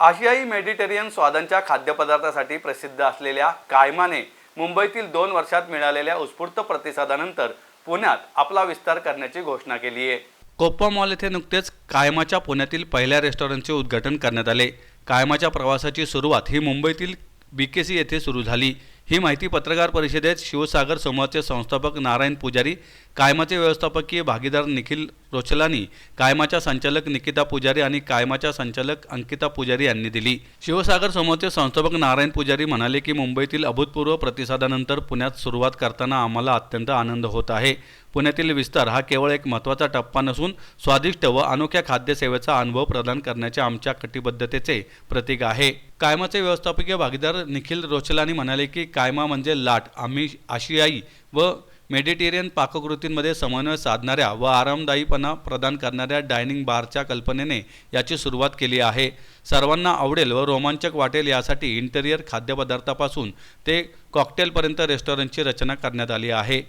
आशियाई मेडिटेरियन स्वादांच्या खाद्यपदार्थासाठी प्रसिद्ध असलेल्या कायमाने मुंबईतील दोन वर्षात मिळालेल्या उत्स्फूर्त प्रतिसादानंतर पुण्यात आपला विस्तार करण्याची घोषणा केली आहे. कोप्पा मॉल येथे नुकतेच कायमाच्या पुण्यातील पहिल्या रेस्टॉरंटचे उद्घाटन करण्यात आले. कायमाच्या प्रवासाची सुरुवात ही मुंबईतील बीकेसी येथे सुरू झाली. ही माहिती पत्रकार परिषदेत शिवसागर समूहाचे संस्थापक नारायण पुजारी कायमाचे व्यवस्थापकीय भागीदार निखिल रोचलानी कायमाच्या संचालक निकिता पुजारी आणि कायमाच्या संचालक अंकिता पुजारी यांनी दिली. शिवसागर समूहाचे संस्थापक नारायण पुजारी म्हणाले की मुंबईतील अभूतपूर्व प्रतिसादानंतर पुण्यात सुरुवात करताना आम्हाला अत्यंत आनंद होत आहे. पुण्यातील विस्तार हा केवळ एक महत्त्वाचा टप्पा नसून स्वादिष्ट व अनोख्या खाद्यसेवेचा अनुभव प्रदान करण्याच्या आमच्या कटिबद्धतेचे प्रतीक आहे. कायमाचे व्यवस्थापकीय भागीदार निखिल रोचलानी म्हणाले की कायमा म्हणजे लाट. आम्ही आशियाई व मेडिटेरियन पाककृतींमध्ये समन्वय साधणाऱ्या व आरामदायीपणा प्रदान करणाऱ्या डायनिंग बारच्या कल्पनेने याची सुरुवात केली आहे. सर्वांना आवडेल व रोमांचक वाटेल यासाठी इंटेरियर खाद्यपदार्थापासून ते कॉकटेलपर्यंत रेस्टॉरंटची रचना करण्यात आली आहे.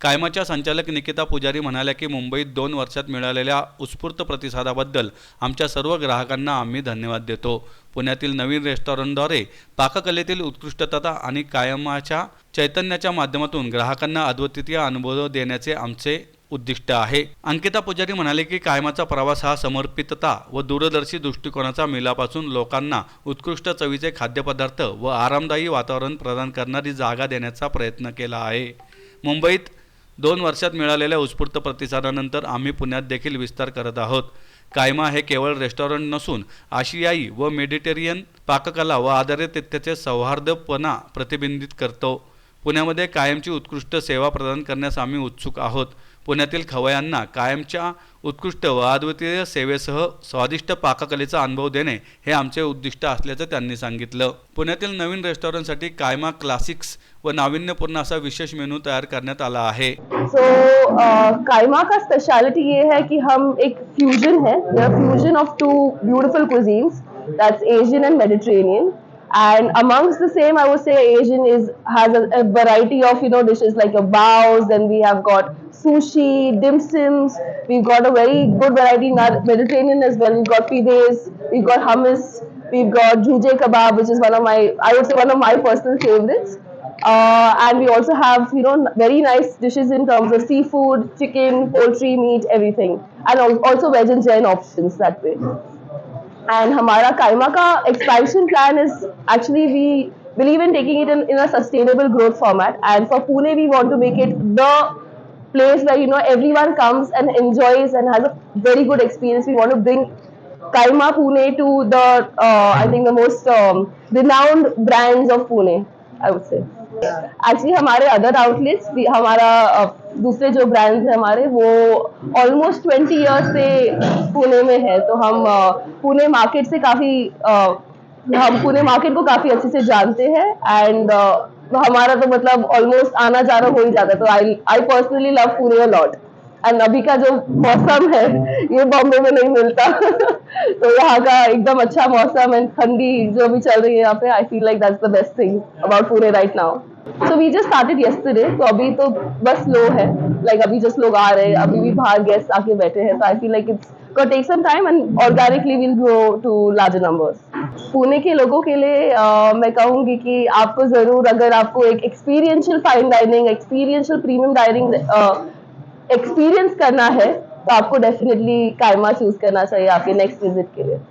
कायमाच्या संचालक निकिता पुजारी म्हणाल्या की मुंबईत दोन वर्षात मिळालेल्या उत्स्फूर्त प्रतिसादाबद्दल आमच्या सर्व ग्राहकांना आम्ही धन्यवाद देतो. पुण्यातील नवीन रेस्टॉरंटद्वारे पाककलेतील उत्कृष्टता आणि कायमाच्या चैतन्याच्या माध्यमातून ग्राहकांना अद्वितीय अनुभव देण्याचे आमचे उद्दिष्ट आहे. अंकिता पुजारी म्हणाले की कायमाचा प्रवास हा समर्पितता व दूरदर्शी दृष्टिकोनाचा मिलापासून लोकांना उत्कृष्ट चवीचे खाद्यपदार्थ व आरामदायी वातावरण प्रदान करणारी जागा देण्याचा प्रयत्न केला आहे. मुंबईत दोन वर्षात मिळालेल्या उत्स्फूर्त प्रतिसादानंतर आम्ही पुण्यात देखील विस्तार करत आहोत. कायमा हे केवळ रेस्टॉरंट नसून आशियाई व मेडिटेरियन पाककला व आधारिततेचे सौहार्दपणा प्रतिबिंबित करतो. पुण्यामध्ये कायमची उत्कृष्ट सेवा प्रदान करण्यास आम्ही उत्सुक आहोत. पुण्यातील खवयांना कायमच्या उत्कृष्ट व अद्वितीय सेवेसह स्वादिष्ट पाककलेचा अनुभव देणे हे आमचे उद्दिष्ट असल्याचं त्यांनी सांगितलं. पुण्यातील नवीन रेस्टॉरंटसाठी कायमा क्लासिक्स व नाविन्यपूर्ण असा विशेष मेनू तयार करण्यात आला आहे. सो कायमा का स्पेशालिटी ये है कि हम एक फ्यूजन है. Fusion of two beautiful cuisines. That's Asian and Mediterranean. And amongst the same I would say Asian is has a, a variety of you know dishes like your baos then we have got sushi dim sums. We've got a very good variety in our Mediterranean as well. We've got pides, we've got hummus we've got juje kebab which is one of my I would say one of my personal favorites. Uh, and we also have you know very nice dishes in terms of seafood, chicken, poultry, meat, everything, and also veg and options that way. And Hamara Kaima ka expansion plan is actually we believe in taking it in, in a sustainable growth format. And for Pune, we want to make it the place where you know everyone comes and enjoys and has a very good experience. We want to bring Kaima Pune to the uh, I think the most um, renowned brands of Pune. I would say. Actually हमारे other outlets हमारा दूसरे जो brands है हमारे, वो almost twenty years से पुणे में है। तो हम पुणे मार्केट से काफ़ी हम पुणे मार्केट को काफ़ी अच्छे से जानते हैं। एंड हमारा तो मतलब ऑलमोस्ट आना जाना हो ही जाता है। तो I I personally love Pune lot and अभी का जो मौसम है ये बॉम्बे में नहीं मिलता। तो यहाँ का एकदम अच्छा मौसम एंड ठंडी जो भी चल रही है यहाँ पे I feel like that's the best thing about Pune right now so we just started yesterday तो अभी तो बस लो है। लाइक like, अभी जस्ट लोग आ रहे हैं अभी भी बाहर गेस्ट आके बैठे हैं। तो I feel like it's got take some time and organically will grow to larger numbers Pune के लोगों के लिए अ, मैं कहूँगी कि आपको ज़रूर अगर आपको एक experiential fine dining experiential premium dining experience करना है तो आपको डेफिनेटली कायमा चूज करना चाहिए आपके नेक्स्ट विजिट के लिए।